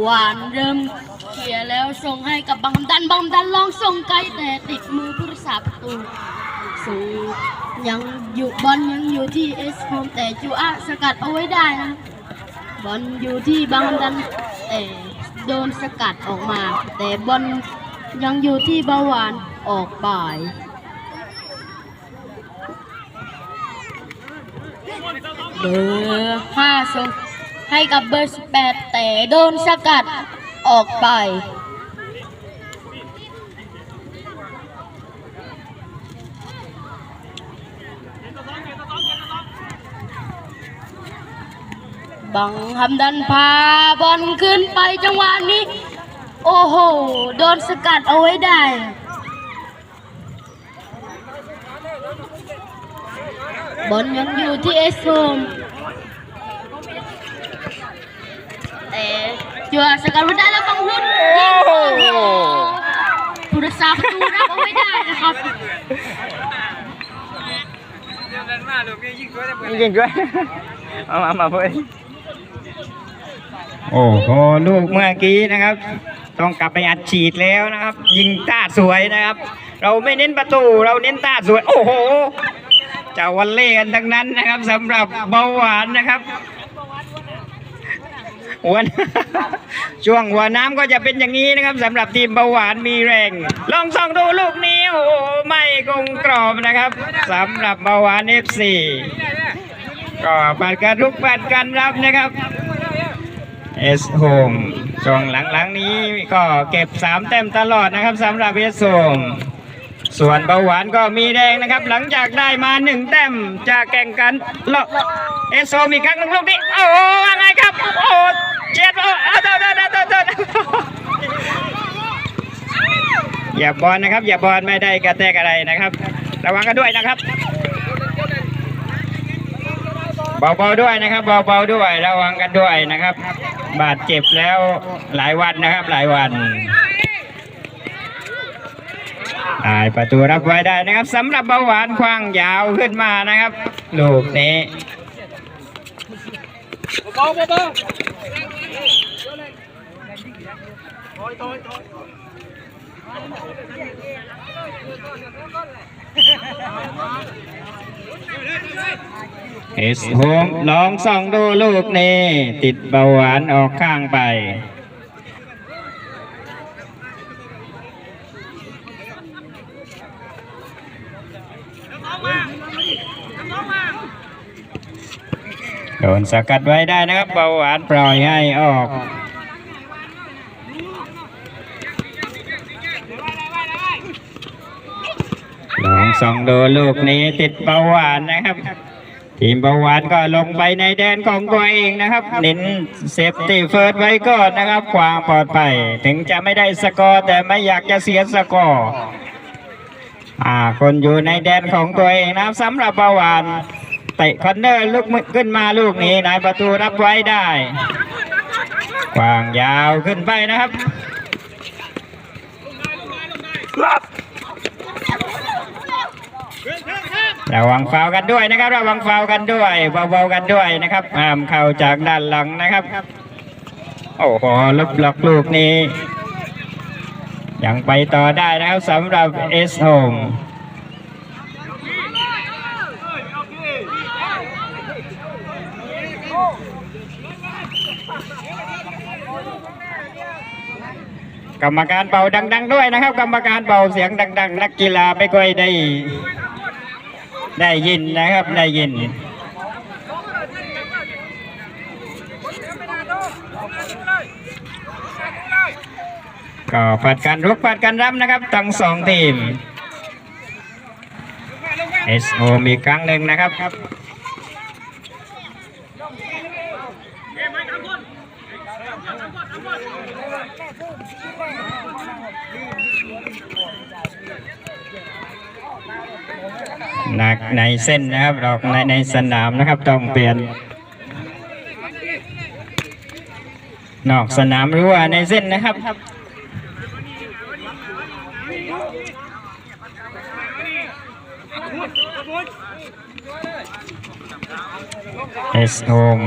หวานเริ่มเขี่ยแล้วส่งให้กับบังดันบังดันลองส่งไกลแต่ติดมือผู้รักษาประตูส่งยังอยู่บอลยังอยู่ที่เอสโฮมแต่จูอาสกัดเอาไว้ได้นะบอลอยู่ที่บังดันแต่โดนสกัดออกมา แต่บอลยังอยู่ที่บาหวานออกไปเบอร์ห้าส่ง ให้กับเบอร์สิบแปดแต่โดนสกัดออกไป บังคำดันพาบอลขึ้นไปจังหวะนี้ โอ้โห โดนสกัดเอาไว้ได้บอลยังอยู่ที่เอสโซมแต่จัว สกัดไว้ได้แล้วบังหุ่นยิงโอ้โหผู้รักษาประตูรับเอาไว้ได้นะครับยิงด้วยเอามามาเพื่อนโอ้โหลูกเมื่อกี้นะครับ ต้องกลับไปอัดฉีดแล้วนะครับ ยิงต้าสวยนะครับ เราไม่เน้นประตูเราเน้นต้าสวย โอ้โหเจ้าวันเล่กันทั้งนั้นนะครับสำหรับเบาหวานนะครับ หัวช่วงหัวน้ำก็จะเป็นอย่างนี้นะครับสำหรับทีมเบาหวานมีแรง ลองส่องดูลูกนี้โอ้ไม่คงกรอบนะครับสำหรับเบาหวานเอฟซีก็ปัดกันลุกปัดกันรับนะครับเอสโฮมช่วงหลังๆนี้ก็เก็บ3แต้มตลอดนะครับสำหรับเอสโฮม ส่วนเบาหวานก็มีแดงนะครับ หลังจากได้มา1แต้มจากแข่งกันเลาะเอสโฮมอีกครั้งหนึงลูกนี้โอ้ว่าไงครับโอ้เจ็ดโอ้เอาโทษโทษโทษโทษอย่าบอลนะครับ อย่าบอลไม่ได้กระแทกอะไรนะครับ ระวังกันด้วยนะครับเบาๆด้วยนะครับเบาๆด้วยระวังกันด้วยนะครับ บาดเจ็บแล้วหลายวันนะครับหลายวัน ตายประตูรับไว้ได้นะครับสำหรับเบาหวานควางยาวขึ้นมานะครับ ลูกนี้เอสโฮมลองส่องดูลูกนี้ ติดเบาหวานออกข้างไป โดนสกัดไว้ได้นะครับเบาหวานปล่อยให้ออกลองส่องดูลูกนี้ติดเบาหวานนะครับ ทีมเบาหวานก็ลงไปในแดนของตัวเองนะครับเน้นเซฟตี้เฟิร์สไว้ก่อนนะครับความปลอดภัยถึงจะไม่ได้สกอร์แต่ไม่อยากจะเสียสกอร์อ่าคนอยู่ในแดนของตัวเองนะครับสำหรับเบาหวาน เตะคอนเนอร์ลุกขึ้นมาลูกนี้นายประตูรับไว้ได้กว้างยาวขึ้นไปนะครับระวังฟาวล์กันด้วยนะครับระวังฟาวล์กันด้วยเบาๆกันด้วยนะครับห้ามเข้าจากด้านหลังนะครับ โอ้โหลบล็อกลูกนี้ ยังไปต่อได้นะครับสำหรับเอสโฮม กรรมการเป่าดัง ๆ ด้วยนะครับ กรรมการเป่าเสียงดัง ๆ นักกีฬาไม่ค่อยได้ ได้ยินนะครับได้ยินก็ผัดกันรุกผัดกันรับนะครับทั้งสองทีมเอสโอมีกครั้งหนึ่งนะครับ หนักในเส้นนะครับหรอกในในสนามนะครับต้องเปลี่ยน นอกสนามหรือว่าในเส้นนะครับเอสโฮม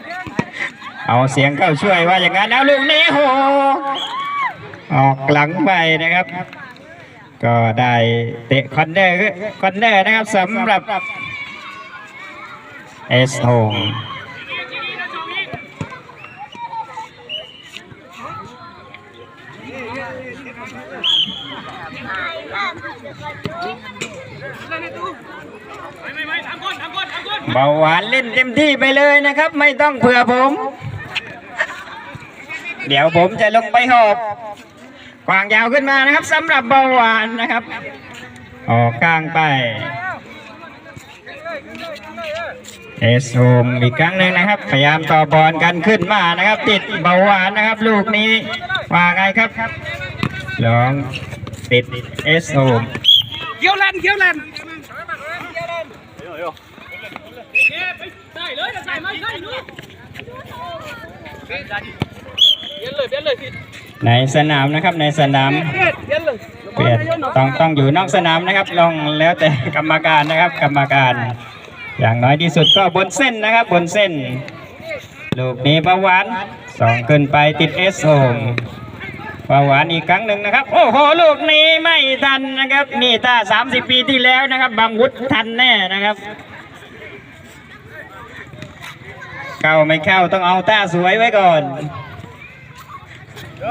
เเอาเสียงเข้าช่วยว่าอย่างนั้นเอาลูกนี้โหออกหลังไปนะครับ ก็ได้เตะคอนเนอร์คอนเนอร์นะครับสำหรับเอสโฮงเบาหวานเล่นเต็มที่ไปเลยนะครับ ไม่ต้องเผื่อผม เดี๋ยวผมจะลงไปหอบกวางยาวขึ้นมานะครับสำหรับเบาหวานนะครับ ออกกลางไปเอสโฮมอีกครั้งหนึ่งนะครับ พยายามต่อบอลกันขึ้นมานะครับ ติดเบาหวานนะครับ ลูกนี้ว่าไงครับลองติดเอสโฮมเกี่ยวลันเกี่ยวลันในสนามนะครับในสนามเอ็ดเย็นเลยเปลี่ยนต้องต้องอยู่นอกสนามนะครับลองแล้วแต่กรรมการนะครับ กรรมการ อย่างน้อยที่สุดก็บนเส้นนะครับ บนเส้น ลูกนี้ประวานสองขึ้นไปติดเอสโอมประวานอีกครั้งหนึ่งนะครับ โอ้โหลูกนี้ไม่ทันนะครับ นี่ถ้า 30 ปีที่แล้วนะครับ บางวุฒทันแน่นะครับ เข้าไม่เข้าต้องเอาต้าสวยไว้ก่อน เอ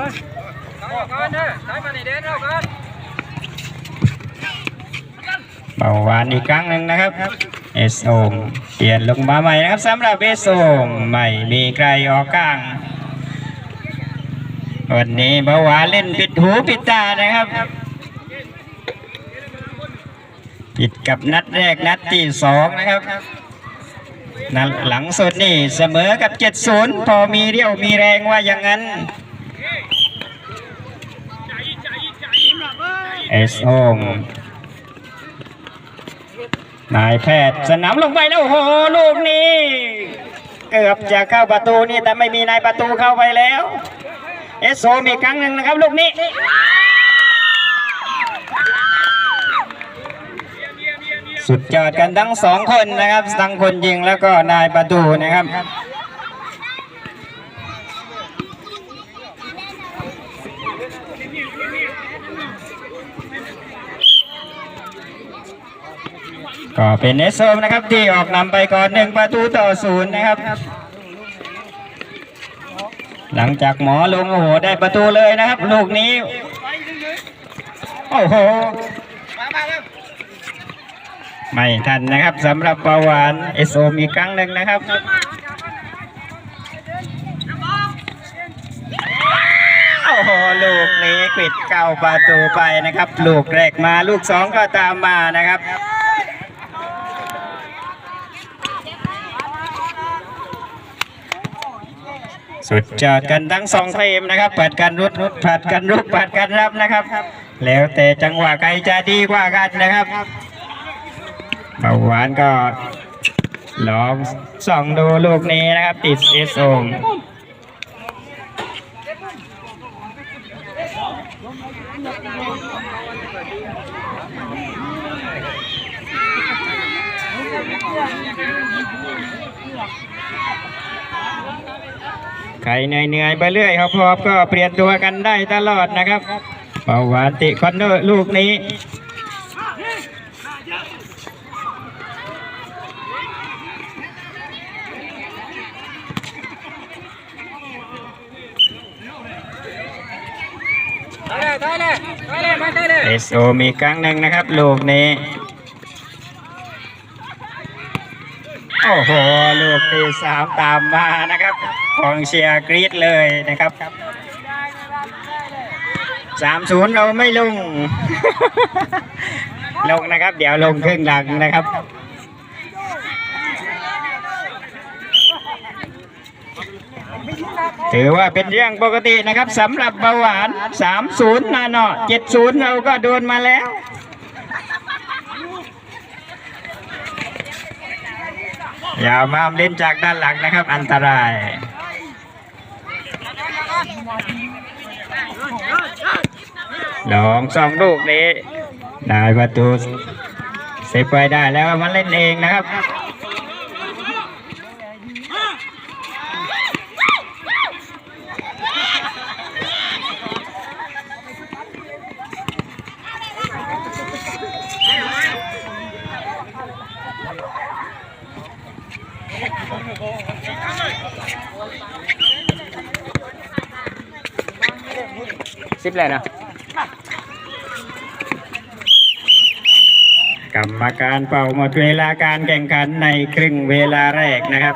าก่อนเด้อใช้มาในเด่นเอาก่อนเบาหวานอีกครั้งหนึ่งนะครับเอสโอมเปลี่ยนลงมาใหม่นะครับสำหรับเอสโอมไม่มีใครออกกลาง วันนี้เบาหวานเล่นปิดหูปิดตานะครับปิดกับนัดแรกนัดที่สองนะครับนัดหลังสุดนี่เสมอกับ 70 พอมีเรี่ยวมีแรงว่าอย่างนั้น เอสโอมนายแพทย์สนามลงไปแล้วโอ้โหลูกนี้ เกือบจะเข้าประตูนี่แต่ไม่มีนายประตูเข้าไปแล้ว เอสโซมอีกครั้งหนึ่งนะครับลูกนี้สุดยอดกันทั้งสองคนนะครับทั้งคนยิงแล้วก็นายประตูนะครับ ก็เป็นเอสโซมนะครับที่ออกนำไปก่อนหนึ่งประตูต่อศูนย์นะครับ หลังจากหมอลงโอ้โหได้ประตูเลยนะครับ ลูกนี้โอ้โหมามาเร็วไม่ทันนะครับสำหรับประวานเอสโอมอีกครั้งหนึ่งนะครับโอ้โหลูกนี้ปิดเก้าประตูไปนะครับ ลูกแรกมาลูกสองก็ตามมานะครับ สุดยอดกันทั้งสองทีมนะครับผัดกันรุดรุดผัดกันรุกผัดกันรับนะครับ แล้วแต่จังหวะใครจะดีกว่ากันนะครับเบาหวานก็ลองส่องดูลูกนี้นะครับ ติดเอสโอม ใครเหนื่อยๆไปเรื่อยครับพอบก็เปลี่ยนตัวกันได้ตลอดนะครับเบาหวานติคอนเนอร์ลูกนี้ได้เลยได้เลยได้เลยมาได้เลยเอสโอมีครั้งหนึ่งนะครับ ลูกนี้ โอ้โหลูกที่สามตามมานะครับกองเชียร์กรี๊ดเลยนะครับสามศูนย์เราไม่ลง ลงนะครับ เดี๋ยวลงครึ่งหลังนะครับถือว่าเป็นเรื่องปกตินะครับสำหรับเบาหวาน 30นาเนาะ70 เราก็โดนมาแล้ว อย่ามาเล่นจากด้านหลังนะครับ อันตรายลองสองลูกนี้ ได้ประตูเซฟไปได้แล้วมันเล่นเองนะครับ สิบเลยนะกรรมการเป่าหมดเวลาการแข่งขันในครึ่งเวลาแรกนะครับ